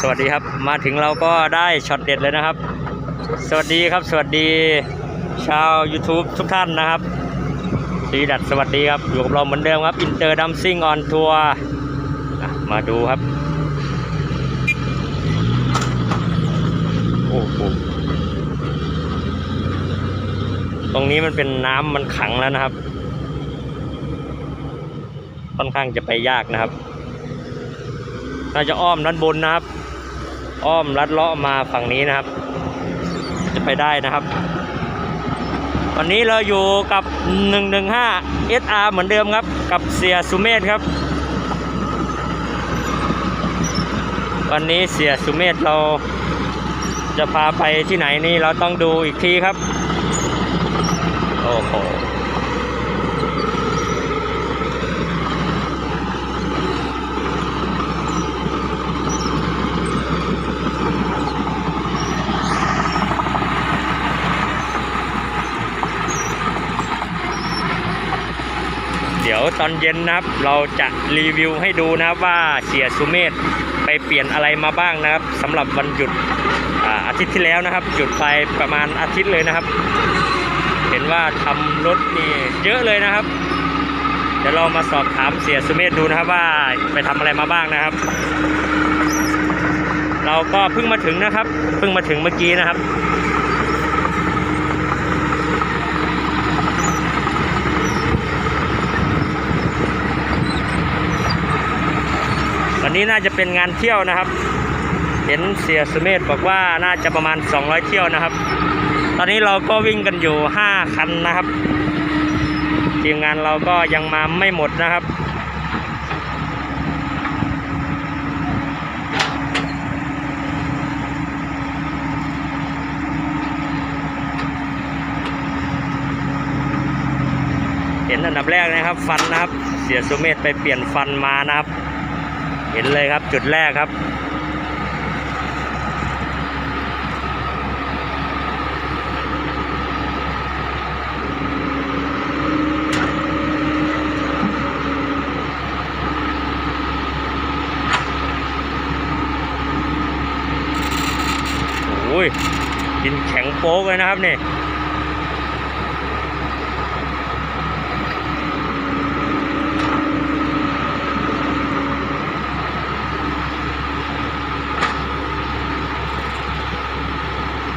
สวัสดีครับ มาถึงเราก็ได้ช็อตเด็ดเลยนะครับ สวัสดีครับ สวัสดีชาว YouTube ทุกท่านนะครับสีดัดสวัสดีครับ อยู่กับเราเหมือนเดิมครับอินเตอร์ดัมซิ่งออนทัวร์มาดูครับ โอ้โหตรงนี้มันเป็นน้ำมันขังแล้วนะครับ ค่อนข้างจะไปยากนะครับน่าจะอ้อมด้านบนนะครับ อ้อมลัดเลาะมาฝั่งนี้นะครับ จะไปได้นะครับ วันนี้เราอยู่กับ 115 SR เหมือนเดิมครับ กับเสียสุเมธครับ วันนี้เสียสุเมธเราจะพาไปที่ไหนนี่เราต้องดูอีกทีครับ โอ้โห เดี๋ยวตอนเย็นนะครับ เราจะรีวิวให้ดูนะครับว่าเสียสุเมธไปเปลี่ยนอะไรมาบ้างนะครับสำหรับวันหยุดอาอาทิตย์ที่แล้วนะครับ หยุดไปประมาณอาทิตย์เลยนะครับ เห็นว่าทำรถนี่เยอะเลยนะครับเดี๋ยวเรามาสอบถามเสียสุเมธดูนะครับว่าไปทำอะไรมาบ้างนะครับ เราก็เพิ่งมาถึงนะครับ เพิ่งมาถึงเมื่อกี้นะครับ วันนี้น่าจะเป็นงานเที่ยวนะครับ เห็นเสียสเมธบอกว่าน่าจะประมาณ 200 เที่ยวนะครับ ตอนนี้เราก็วิ่งกันอยู่ 5 คันนะครับทีมงานเราก็ยังมาไม่หมดนะครับเห็นอันดับแรกนะครับฟันนะครับ เสียสุเมธไปเปลี่ยนฟันมานะครับ เห็นเลยครับจุดแรกครับ โอ้ยดินแข็งโป๊กเลยนะครับเนี่ย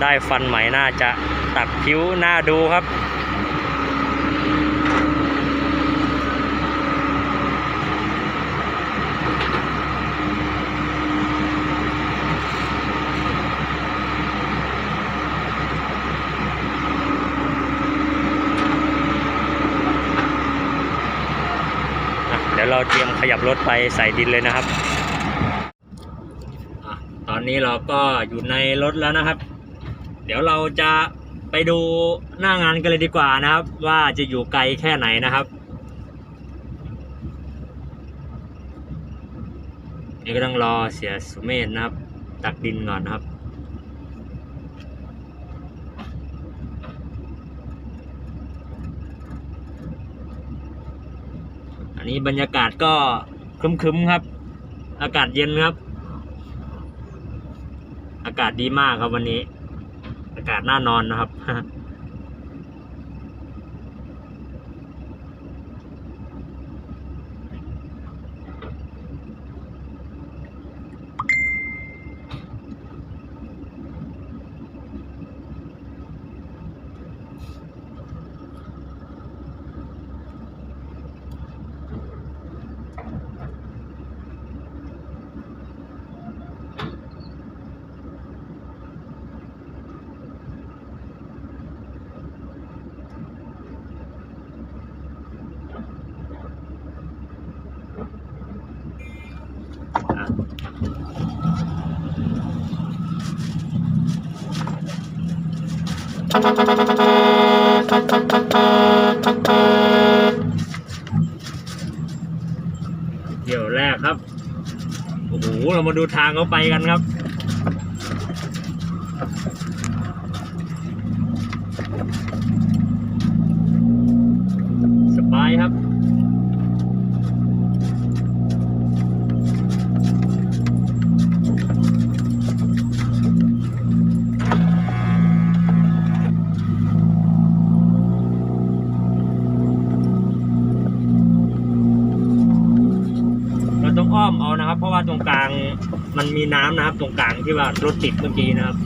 ได้ฟันใหม่น่าจะตัดผิวหน้าดูครับ เดี๋ยวเราเตรียมขยับรถไปใส่ดินเลยนะครับอตอนนี้เราก็อยู่ในรถแล้วนะครับ เดี๋ยวเราจะไปดูหน้างานกันเลยดีกว่านะครับ ว่าจะอยู่ไกลแค่ไหนนะครับนี่ก็ต้องรอเสียสุเมธนะครับ ตักดินก่อนนะครับอันนี้บรรยากาศก็ครึ้มๆครับ อากาศเย็นครับ อากาศดีมากครับวันนี้ากาศน่านอนนะครับ เที่ยวแรกครับ โอ้โห เรามาดูทางเขาไปกันครับ กลางมันมีน้ำนะครับ ตรงกลางที่ว่ารถติดเมื่อกี้นะครับ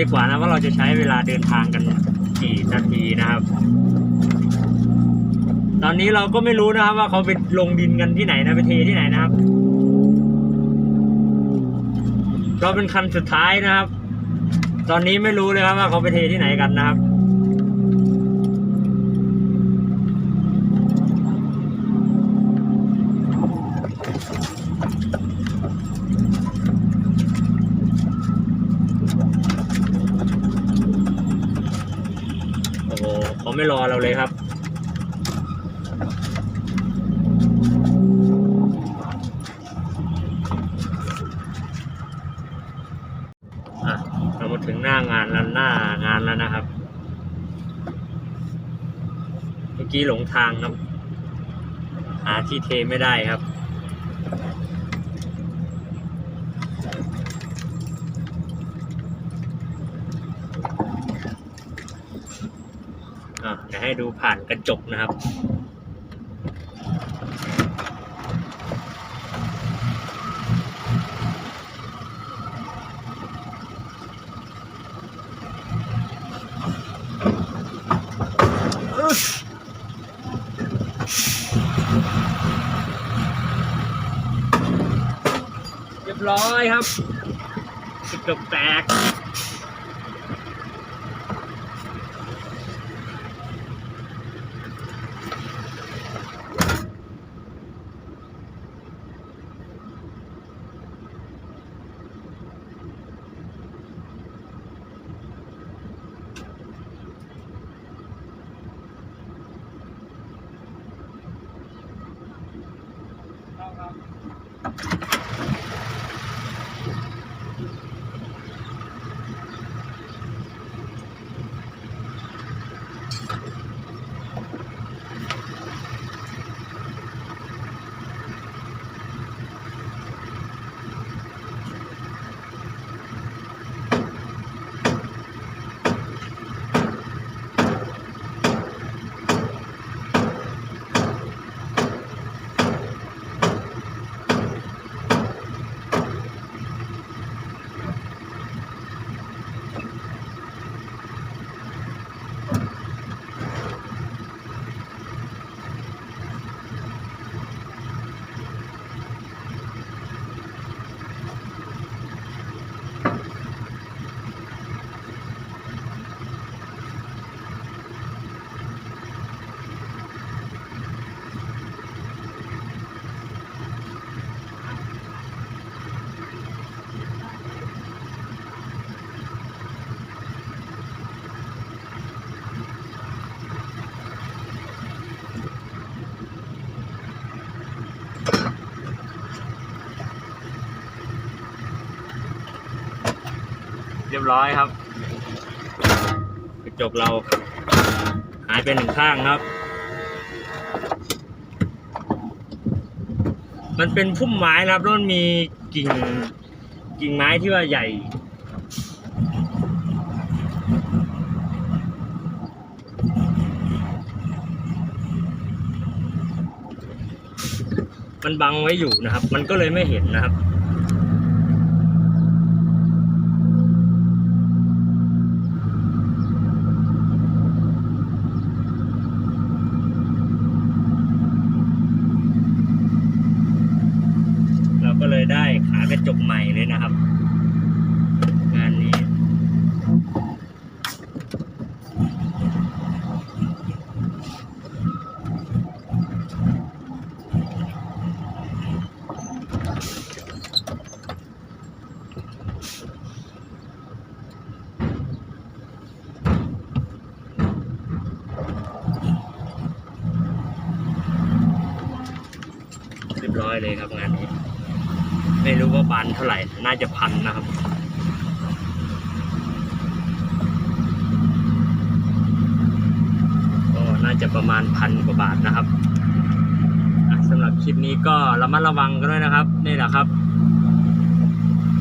ดีกว่านะว่าเราจะใช้เวลาเดินทางกันกี่นาทีนะครับ ตอนนี้เราก็ไม่รู้นะครับว่าเขาไปลงดินกันที่ไหนนะไปเทที่ไหนนะครับ เราเป็นคันสุดท้ายนะครับ ตอนนี้ไม่รู้เลยครับว่าเขาไปเทที่ไหนกันนะครับ โอ้โหเขา ไม่รอเราเลยครับเรามาถึงหน้างานแล้วหน้างานแล้วนะครับ เมื่อกี้หลงทางครับ หาที่เทไม่ได้ครับ อะเดี๋ยว ให้ดูผ่านกระจกนะครับ เรียบร้อยครับเกือบแตก เรียบร้อยครับกระจกเราหายไปหนึ่งข้างครับ มันเป็นพุ่มไม้นะครับแล้วมันมีกิ่งกิ่งไม้ที่ว่าใหญ่มันบังไว้อยู่นะครับ มันก็เลยไม่เห็นนะครับ ได้ขากระจกใหม่เลยนะครับ งานนี้ เรียบร้อยเลยครับงานนี้ ไม่รู้ว่าบานเท่าไหร่ น่าจะพันนะครับ ก็น่าจะประมาณพันกว่าบาทนะครับสำหรับคลิปนี้ก็ระมัดระวังกันด้วยนะครับ นี่แหละครับ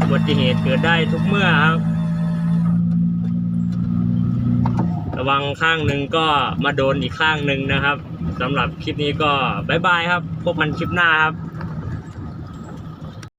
อุบัติเหตุเกิดได้ทุกเมื่อครับ ระวังข้างหนึ่งก็มาโดนอีกข้างหนึ่งนะครับสำหรับคลิปนี้ก็บายบายครับ พบกันคลิปหน้าครับ